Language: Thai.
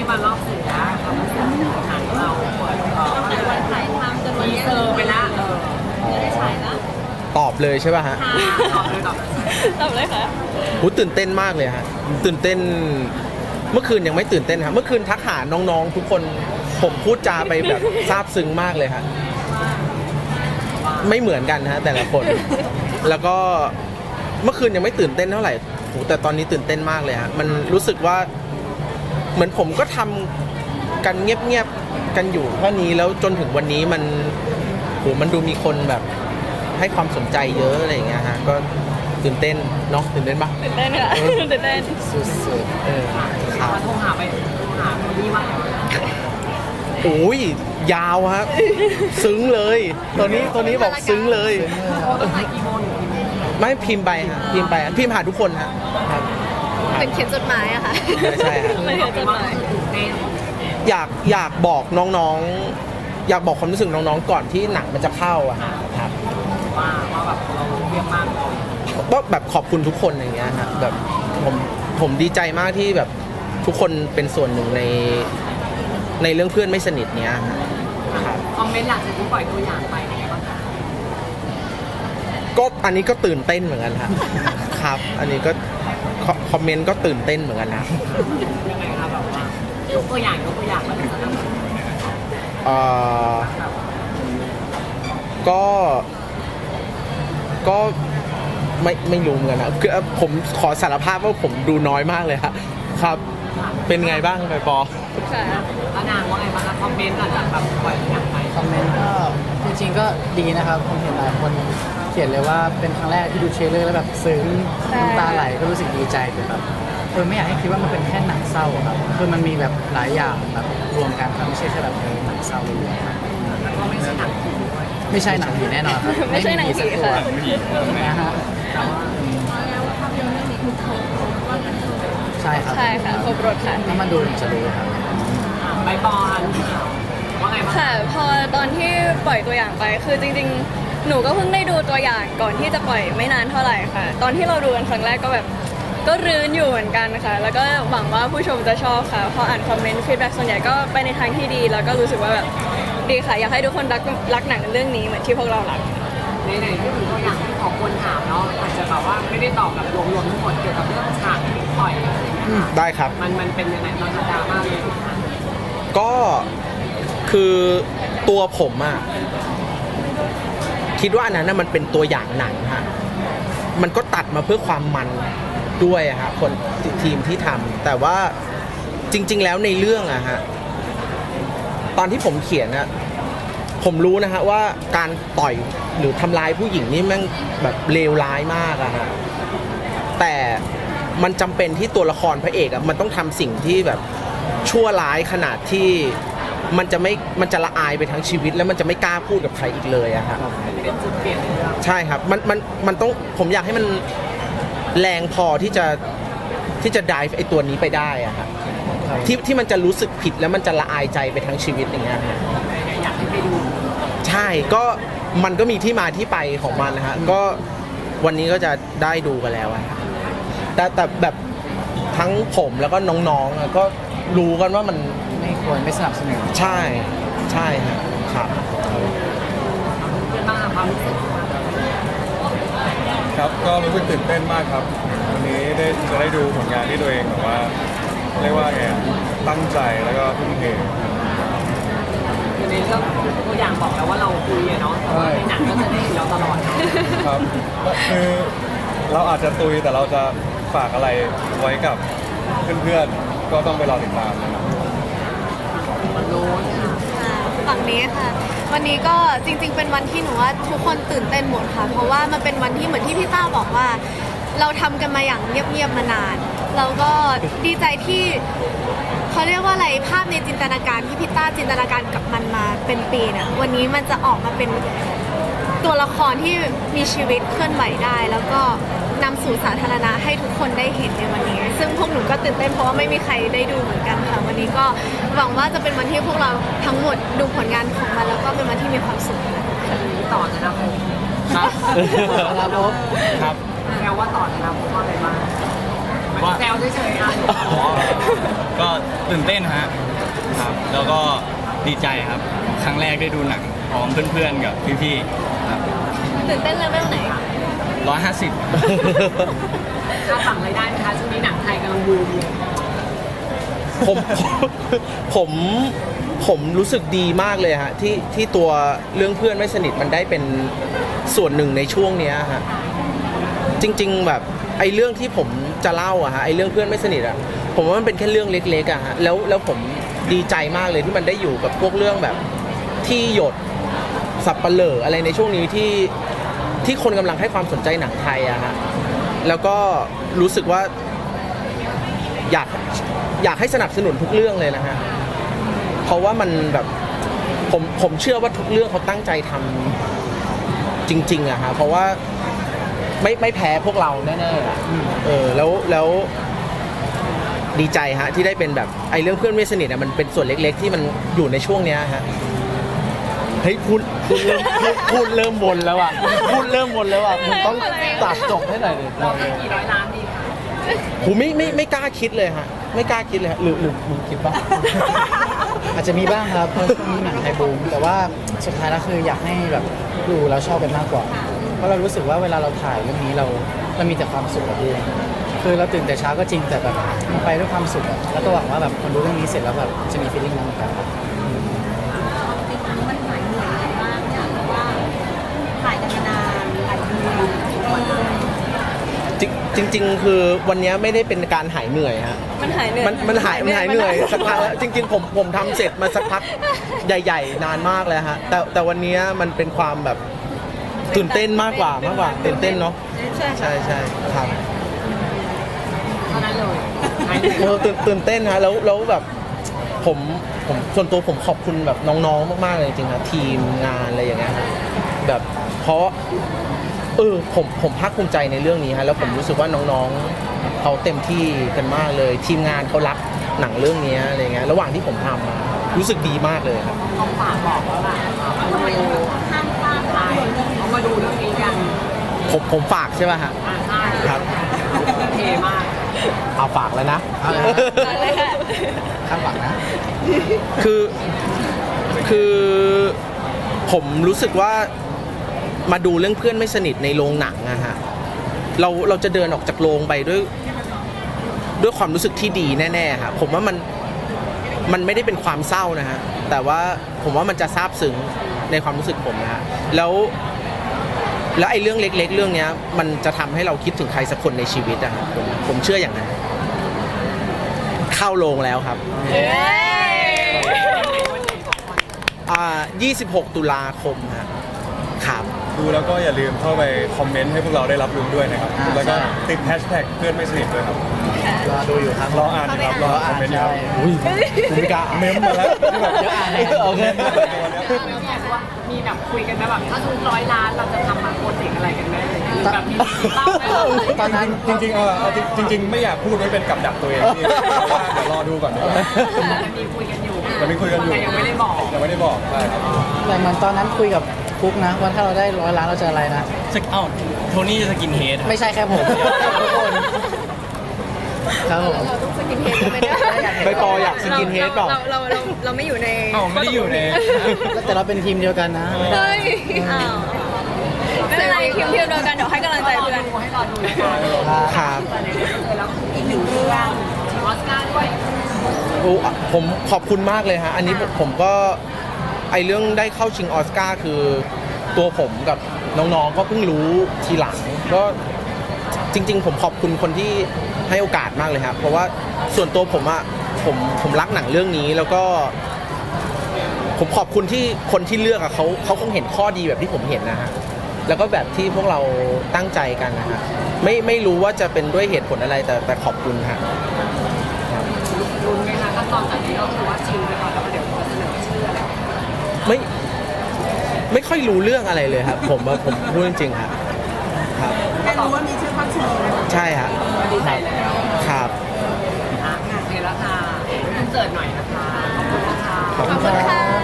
นี้มารอบสื่อนะความรู้สึกขอหนังเราปิดต่อตั้งแต่วันถ่ายทำจนวันทีนี้เซอร์ไปละเออจะได้ฉายแล้วตอบเลยใช่ป่ะฮะ ตอบเลยตอบเลยตอบเลยค่ะ หูตื่นเต้นมากเลยฮะตื่นเต้น เมื่อคืนยังไม่ตื่นเต้นฮะเมื่อคืนทักหาน้องๆ ทุกคนผมพูดจาไปแบบซาบซึ้งมากเลยฮะไม่เหมือนกันฮะแต่ละคน แล้วก็เมื่อคืนยังไม่ตื่นเต้นเท่าไหร่โหแต่ตอนนี้ตื่นเต้นมากเลยฮะมันรู้สึกว่า เหมือนผมก็ทำกันเงียบๆกันอยู่แค่นี้แล้วจนถึงวันนี้มันโหมันดูมีคนแบบ ให้ความสนใจเยอะอะไรอย่างเงี้ยฮะก็ตื่นเต้นเนาะตื่นเต้นปะตื่นเต้นค่ะตื่นเต้นสุดๆเออครับมาโทรหาไปโทรหาคนนี้มาโอ้ยยาวฮะซึ้งเลยตัวนี้ตัวนี้บอกซึ้งเลยโทรตั้งแต่กี่โมงถึงกี่โมงไม่พิมพ์ไปฮะพิมพ์ไปฮะพิมพ์หาทุกคนฮะ ครับเป็นเขียนจดหมายอะค่ะใช่ฮะเป็นเขียนจดหมายตื่นเต้นอยากอยากบอกน้องๆ อยากบอกความรู้สึกน้องๆ ก่อนที่หนังมันจะเข้าอะฮะครับว่าว่าแบบเราเรียบมากเลยว่าแบบขอบคุณทุกคนอย่างเงี้ยฮะแบบผมผมดีใจมากที่แบบทุกคนเป็นส่วนหนึ่งในในเรื่องเพื่อนไม่สนิทเนี้ยฮะครับ คอมเมนต์หลังจากที่ปล่อยตัวอย่างไปเป็นไงบ้างคะก็อันนี้ก็ตื่นเต้นเหมือนกันฮะครับ อันนี้ก็ คอคอมเมนต์ก็ตื่นเต้นเหมือนกันนะยังไงคะแบบว่ายกตัวอย่างยกตัวอย่างมาเลยสักหน่อยเอ่อก็ก็ไม่ไม่รู้เหมือนกันนะคือผมขอสารภาพว่าผมดูน้อยมากเลยครับครับ เป็นไงบ้างไปปอค่ะแล้วนางว่าไงบ้างคะคอมเมนต์หลังจากแบบปล่อยตัวอย่างไปคอมเมนต์ก็จ ริง ๆ ก็ดีนะครับผมเห็นหลายคนเขียนเลยว่าเป็นครั้งแรกที่ดูเทรลเลอร์แล้วแบบซึ้งใช่ น้ำตาไหลก็รู้สึกดีใจแต่แบบเออไม่อยากให้คิดว่ามันเป็นแค่หนังเศร้าอะครับคือมันมีแบบหลายอย่างแบบรวมกันครับไม่ใช่แค่แบบเออหนังเศร้าเลยแล้วก็ไม่ใช่หนังผีด้วยไม่ใช่หนังผีแน่นอนครับไม่ใช่หนังผีสักตัวค่ะ นะฮะแต่ว่าใช่ครับใช่ค่ะครบรถค่ะ ถ้ามาดูถึงจะรู้ครับอะใบปอน ว่าไงบ้างค่ะพอตอนที่ปล่อยตัวอย่างไป คือจริง ๆ หนูก็เพิ่งได้ดูตัวอย่างก่อนที่จะปล่อยไม่นานเท่าไหร่ค่ะ ตอนที่เราดูกันครั้งแรกก็แบบก็รื้นอยู่เหมือนกันค่ะแล้วก็หวังว่าผู้ชมจะชอบค่ะ พออ่านคอมเมนต์ฟีดแบ็กส่วนใหญ่ก็ไปในทางที่ดี แล้วก็รู้สึกว่าแบบดีค่ะ อยากให้ทุกคนรักรักหนังเรื่องนี้เหมือนที่พวกเรารัก ในไหนๆที่ถึงตัวอย่างที่ขอคนถามเนาะอาจจะแบบว่าไม่ได้ตอบแบบรวมๆทั้งหมดเกี่ยวกับเรื่องฉากที่ปล่อยอะไรอย่างเงี้ยค่ะได้ครับ มันมันเป็นยังไงตอนดราม่าเลยค่ะก็ คือตัวผมอะคิดว่าอันนั้นนะมันเป็นตัวอย่างหนังฮะมันก็ตัดมาเพื่อความมันด้วยอะฮะคนทีมที่ทำแต่ว่าจริง ๆ แล้วในเรื่องอะฮะตอนที่ผมเขียนอะผมรู้นะฮะว่าการต่อยหรือทำร้ายผู้หญิงนี่แม่งแบบเลวร้ายมากอะฮะแต่มันจำเป็นที่ตัวละครพระเอกอะมันต้องทำสิ่งที่แบบชั่วร้ายขนาดที่ มันจะไม่มันจะละอายไปทั้งชีวิต แล้วมันจะไม่กล้าพูดกับใครอีกเลยอะครับเป็นจุดเปลี่ยนในเรื่องใช่ครับมันมันมันต้องผมอยากให้มันแรงพอที่จะที่จะดิฟไอตัวนี้ไปได้อะครับที่ที่มันจะรู้สึกผิดแล้วมันจะละอายใจไปทั้งชีวิตอย่างเงี้ยครับอยากให้ไปดูใช่ก็มันก็มีที่มาที่ไปของมันนะฮะก็วันนี้ก็จะได้ดูกันแล้วอะครับแต่แต่แบบทั้งผมแล้วก็น้องๆอะก็รู้กันว่ามันไม่ ควรไม่สนับสนุนใช่ใช่ครับครับเพื่อนบ้างค่ะความรู้สึกครับก็รู้สึกตื่นเต้นมากครับ วันนี้ได้จะได้ดูผลงานที่ตัวเองแบบว่าเรียกว่าไงอะตั้งใจแล้วก็ทุ่มเทคือในเรื่องตัวอย่างบอกแล้วว่าเราคุยอะเนาะแต่ว่าในหนังก็จะได้เห็นเราตลอดเนาะครับคือเราอาจจะตุยแต่เราจะฝากอะไรไว้กับเพื่อนๆก็ต้องไปรอติดตามนะครับ มันรู้ค่ะ ค่ะฝั่ง นี้ค่ะ วันนี้ก็จริง ๆ เป็นวันที่หนูว่าทุกคนตื่นเต้นหมดค่ะ เพราะว่ามันเป็นวันที่เหมือนที่พี่ต้าบอกว่า เราทำกันมาอย่างเงียบๆมานานแล้วก็ดีใจที่เขาเรียกว่าอะไรภาพในจินตนาการที่พี่ต้าจินตนาการกับมันมาเป็นปีเนี่ยวันนี้มันจะออกมาเป็นตัวละครที่มีชีวิตเคลื่อนไหวได้ แล้วก็ นำสู่สาธารณะให้ทุกคนได้เห็นในวันนี้ ซึ่งพวกหนูก็ตื่นเต้นเพราะว่าไม่มีใครได้ดูเหมือนกันค่ะ วันนี้ก็หวังว่าจะเป็นวันที่พวกเราทั้งหมดดูผลงานของมันแล้วก็เป็นวันที่มีความสุขค่ะต่อจะนะผมครับครับครับแซวว่าต่อจะนะผมว่าอะไรบ้างแซวเฉยๆอะก็ตื่นเต้นฮะครับแล้วก็ดีใจครับ ครั้งแรกได้ดูหนังพร้อมเพื่อนๆกับพี่ๆครับตื่นเต้นเลเวลไหน ร้อยห้าสิบค่าดหวังรายได้ไหมคะช่วงนี้หนังไทยกำลังบูมเลยผมผมผมรู้สึกดีมากเลยฮะที่ที่ตัวเรื่องเพื่อนไม่สนิทมันได้เป็นส่วนหนึ่งในช่วงเนี้ยฮะจริง ๆ แบบไอ้เรื่องที่ผมจะเล่าอะฮะไอ้เรื่องเพื่อนไม่สนิทอะผมว่ามันเป็นแค่เรื่องเล็กๆอะฮะแล้วแล้วผมดีใจมากเลยที่มันได้อยู่กับพวกเรื่องแบบที่หยดสับปะเหร่ออะไรในช่วงนี้ที่ ที่คนกำลังให้ความสนใจหนังไทยอะฮะแล้วก็รู้สึกว่าอยากอยากให้สนับสนุนทุกเรื่องเลยนะฮะเพราะว่ามันแบบผมผมเชื่อว่าทุกเรื่องเขาตั้งใจทำจริง ๆอะฮะเพราะว่าไม่ไม่แพ้พวกเราแน่ๆอะเออแล้วแล้ว ดีใจฮะที่ได้เป็นแบบไอ้เรื่องเพื่อนไม่สนิทอะมันเป็นส่วนเล็ก ๆ ที่มันอยู่ในช่วงเนี้ยฮะ เฮ้ยพูดพูดเริ่มพูดพูดเริ่มวนแล้วอะพูดเริ่มวนแล้วอะมึงต้องตัดจบให้หน่อยเลยเราให้กี่ร้อยล้านดีคะผมไม่ไม่ไม่กล้าคิดเลยฮะ ไม่กล้าคิดเลยฮะหรือหรือมึงคิดปะอาจจะมีบ้างครับเพราะช่วงนี้หนังไทยบูมแต่ว่าสุดท้ายแล้วคืออยากให้แบบดูแล้วชอบกันมากกว่า เพราะเรารู้สึกว่าเวลาเราถ่ายเรื่องนี้เราเรามีแต่ความสุขกับเรื่องคือเราตื่นแต่เช้าก็จริงแต่แบบมันไปด้วยความสุขอะแล้วก็หวังว่าแบบคนดูเรื่องนี้เสร็จแล้วแบบจะมีฟีลลิ่งนั้นเหมือนกันครับ มันหายเหนื่อยมากเนี่ยเพราะว่าถ่ายกันมานานหลายเดือน จริงจริง ๆ คือวันนี้ไม่ได้เป็นการหายเหนื่อยฮะ มันหายเหนื่อยมันมันหายมันหายเหนื่อยสักพักแล้วจริง ๆ ผมผมทำเสร็จมาสักพักใหญ่ ๆ นานมากแล้วฮะ แต่แต่วันนี้มันเป็นความแบบตื่นเต้นมากกว่ามากกว่าตื่นเต้นเนาะใช่ใช่ใช่ครับเท่านั้นเลยหายเหนื่อยเออตื่นตื่นเต้นฮะแล้วแล้วแบบผมผมส่วนตัวผมขอบคุณแบบน้องๆ มากๆเลยจริงๆนะทีมงานอะไรอย่างเงี้ยฮะแบบเพราะ เออผมผมภาคภูมิใจในเรื่องนี้ฮะแล้วผมรู้สึกว่าน้องๆเขาเต็มที่กันมากเลย ทีมงานเขารักหนังเรื่องนี้อะไรเงี้ยระหว่างที่ผมทำอะรู้สึกดีมากเลยครับต้องฝากบอกว่าแบบทำไมห้ามพลาดเลยเขามาดูเรื่องนี้กันผมผมฝากใช่ป่ะฮะอ่าใช่ครับเทมากเอาฝากแล้วนะเอาละเลยค่ะคาดหวังนะ คือคือผมรู้สึกว่า มาดูเรื่องเพื่อนไม่สนิทในโรงหนังอะฮะเราเราจะเดินออกจากโรงไปด้วยด้วยความรู้สึกที่ดีแน่ๆครับผมว่ามันมันไม่ได้เป็นความเศร้านะฮะแต่ว่าผมว่ามันจะซาบซึ้งในความรู้สึกผมนะฮะแล้วแล้วไอ้เรื่องเล็ก ๆ เรื่องเนี้ย มันจะทำให้เราคิดถึงใครสักคนในชีวิตอะครับผมผมเชื่ออย่างนั้นเข้าโรงแล้วครับเอ้ยอ่า26 ตุลาคมฮะครับ ดูแล้วก็อย่าลืมเข้าไปคอมเมนต์ให้พวกเราได้รับรู้ด้วยนะครับ อ่าแล้วก็ใช่ ติดแฮชแท็กเพื่อนไม่สนิทด้วยครับ รอดูอยู่ครับรออ่านนะครับรออ่านคอมเมนต์นะครับ อุ้ยผมไม่กล้าเมมมาแล้วที่แบบเดี๋ยวอ่านให้โอเคแล้วเนี่ยว่ามีแบบคุยกันนะแบบถ้าทุกร้อยล้านเราจะทำมาโปรเจกต์อะไรกันแน่เลยคือแบบมีเล่าไหมเราตอนนั้น จริงๆเออเอาจริงจริง ๆ ไม่อยากพูดไว้เป็นกับดักตัวเองพี่เพราะว่าเดี๋ยวรอดูก่อนดีกว่าจะมีคุยกันอยู่จะมีคุยกันอยู่แต่ยังไม่ได้บอกยังไม่ได้บอกใช่ครับ แต่เหมือนตอนนั้นคุยกับ ฟุกนะว่าถ้าเราได้ร้อยล้านเราจะอะไรนะ สกเอ้าโทนี่จะสกินเฮดครับ ไม่ใช่แค่ผมทุกคนครับผมเราต้องสกินเฮดกันไม่ได้ใบปออยากสกินเฮดเปล่า เราเราเราเราไม่อยู่ในเอ้าไม่ได้อยู่ใน แต่เราเป็นทีมเดียวกันนะเฮ้ยอ้าวไม่เป็นไรทีมเทียมเดียวกันเดี๋ยวให้กำลังใจรอเพื่อนดูให้รอดูนะคะครับแล้วอีกหนึ่งเรื่องชิงออสการ์ด้วยโอ้ผมขอบคุณมากเลยฮะ อันนี้ผมผมก็ ไอเรื่องได้เข้าชิงออสการ์คือตัวผมกับน้องๆก็เพิ่งรู้ทีหลังก็จริง ๆ ผมขอบคุณคนที่ให้โอกาสมากเลยครับ เพราะว่าส่วนตัวผมอะผมผมรักหนังเรื่องนี้แล้วก็ ผมขอบคุณที่คนที่เลือกอะเขาเขาคงเห็นข้อดีแบบที่ผมเห็นนะฮะแล้วก็แบบที่พวกเราตั้งใจกันนะฮะไม่ไม่รู้ว่าจะเป็นด้วยเหตุผลอะไรแต่แต่ขอบคุณฮะลุ้นไหมคะขั้นตอนจากนี้ก็คือว่าชิง ไม่ไม่ค่อยรู้เรื่องอะไรเลยครับ ผมว่าผมพูดจริงๆครับครับ แค่รู้ว่ามีชื่อเข้าชิงเลยใช่ฮะก็ดีใจแล้วครับ อะโอเคแล้วค่ะอินเสิร์ตหน่อยนะคะ ขอบคุณนะคะขอบคุณขอบคุณค่ะ